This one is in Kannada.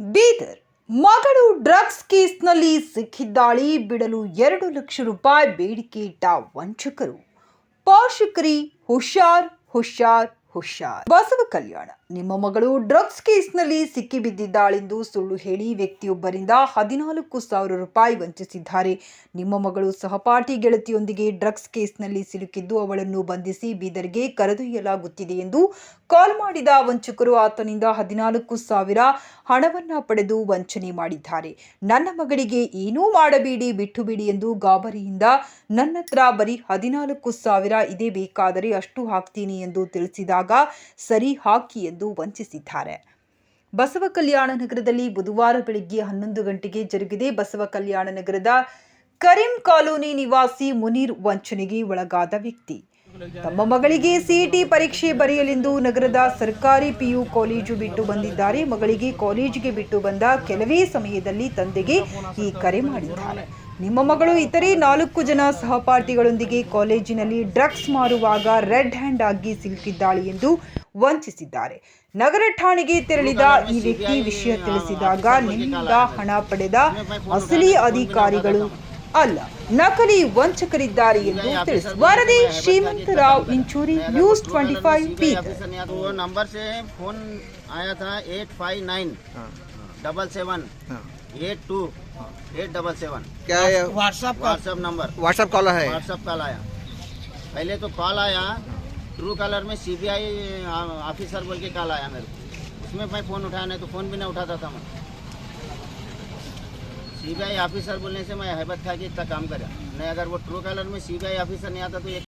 ಬೀದರ್. ಮಗಳು ಡ್ರಗ್ಸ್ ಕೇಸ್ನಲ್ಲಿ ಸಿಕ್ಕಿದ್ದಾಳಿ. ಬಿಡಲು ಎರಡು ಲಕ್ಷ ರೂಪಾಯಿ ಬೇಡಿಕೆ ಇಟ್ಟ ವಂಚಕರು. ಪೋಷಕರಿ, ಹುಷಾರ್ ಹುಷಾರ್. ಹುಷಾರ್. ಬಸವ ಕಲ್ಯಾಣ. ನಿಮ್ಮ ಮಗಳು ಡ್ರಗ್ಸ್ ಕೇಸ್ನಲ್ಲಿ ಸಿಕ್ಕಿಬಿದ್ದಿದ್ದಾಳೆಂದು ಸುಳ್ಳು ಹೇಳಿ ವ್ಯಕ್ತಿಯೊಬ್ಬರಿಂದ ಹದಿನಾಲ್ಕು ಸಾವಿರ ರೂಪಾಯಿ ವಂಚಿಸಿದ್ದಾರೆ. ನಿಮ್ಮ ಮಗಳು ಸಹಪಾಠಿ ಗೆಳತಿಯೊಂದಿಗೆ ಡ್ರಗ್ಸ್ ಕೇಸ್ನಲ್ಲಿ ಸಿಲುಕಿದ್ದು ಅವಳನ್ನು ಬಂಧಿಸಿ ಬೀದರ್ಗೆ ಕರೆದೊಯ್ಯಲಾಗುತ್ತಿದೆ ಎಂದು ಕಾಲ್ ಮಾಡಿದ ವಂಚಕರು ಆತನಿಂದ ಹದಿನಾಲ್ಕು ಸಾವಿರ ಹಣವನ್ನ ಪಡೆದು ವಂಚನೆ ಮಾಡಿದ್ದಾರೆ. ನನ್ನ ಮಗಳಿಗೆ ಏನೂ ಮಾಡಬೇಡಿ ಬಿಟ್ಟು ಬಿಡಿ ಎಂದು ಗಾಬರಿಯಿಂದ ನನ್ನತ್ರ ಬರೀ ಹದಿನಾಲ್ಕು ಸಾವಿರ ಇದೇ ಬೇಕಾದರೆ ಅಷ್ಟು ಹಾಕ್ತೀನಿ ಎಂದು ತಿಳಿಸಿದಾಗ ಸರಿ ಹಾಕಿ ಎಂದು ವಂಚಿಸಿದ್ದಾರೆ. ಬಸವ ಕಲ್ಯಾಣ ನಗರದಲ್ಲಿ ಬುಧವಾರ ಬೆಳಿಗ್ಗೆ ಹನ್ನೊಂದು ಗಂಟೆಗೆ ಜರುಗಿದೆ ಬಸವ ಕಲ್ಯಾಣ ನಗರದ ಕರೀಂ ಕಾಲೋನಿ ನಿವಾಸಿ ಮುನೀರ್ ವಂಚನೆಗೆ ಒಳಗಾದ ವ್ಯಕ್ತಿ. ತಮ್ಮ ಮಗಳಿಗೆ ಸಿಇಟಿ ಪರೀಕ್ಷೆ ಬರೆಯಲೆಂದು ನಗರದ ಸರ್ಕಾರಿ ಪಿಯು ಕಾಲೇಜು ಬಿಟ್ಟು ಬಂದಿದ್ದಾರೆ. ಮಗಳಿಗೆ ಕಾಲೇಜಿಗೆ ಬಿಟ್ಟು ಬಂದ ಕೆಲವೇ ಸಮಯದಲ್ಲಿ ತಂದೆಗೆ ಈ ಕರೆ ಮಾಡಿದ್ದಾರೆ. ನಿಮ್ಮ ಮಗಳು ಇತರೆ ನಾಲ್ಕು ಜನ ಸಹಪಾಠಿಗಳೊಂದಿಗೆ ಕಾಲೇಜಿನಲ್ಲಿ ಡ್ರಗ್ಸ್ ಮಾರುವಾಗ ರೆಡ್ ಹ್ಯಾಂಡ್ ಆಗಿ ಸಿಲುಕಿದ್ದಾಳೆ ಎಂದು ವಂಚಿಸಿದ್ದಾರೆ. ನಗರ ಠಾಣೆಗೆ ತೆರಳಿದ ಈ ವ್ಯಕ್ತಿ ವಿಷಯ ತಿಳಿಸಿದಾಗ, ನಿಮ್ಮಿಂದ ಹಣ ಪಡೆದ ಅಸಲಿ ಅಧಿಕಾರಿಗಳು ಅಲ್ಲ ನಕಲಿ ವಂಚಕರಿದ್ದಾರೆ ಎಂದು ತಿಳಿಸಿ ವರದಿ Shrimantrao Inchuri news twenty five Bidar officer नहीं आता वो नंबर से फोन आया था eight five nine double seven eight two eight double seven क्या है WhatsApp WhatsApp number WhatsApp call है व्हाट्सएप कॉल आया पहले तो कॉल आया ट्रू कलर में सीबीआई ऑफिसर बोल के कॉल आया मेरे को उसमें मैं फ़ोन उठाया नहीं तो फ़ोन भी नहीं उठाता था मैं सीबीआई ऑफिसर बोलने से मैं हैबत था कि इतना काम करा। नहीं, अगर वो ट्रू कलर में सीबीआई ऑफिसर नहीं आता तो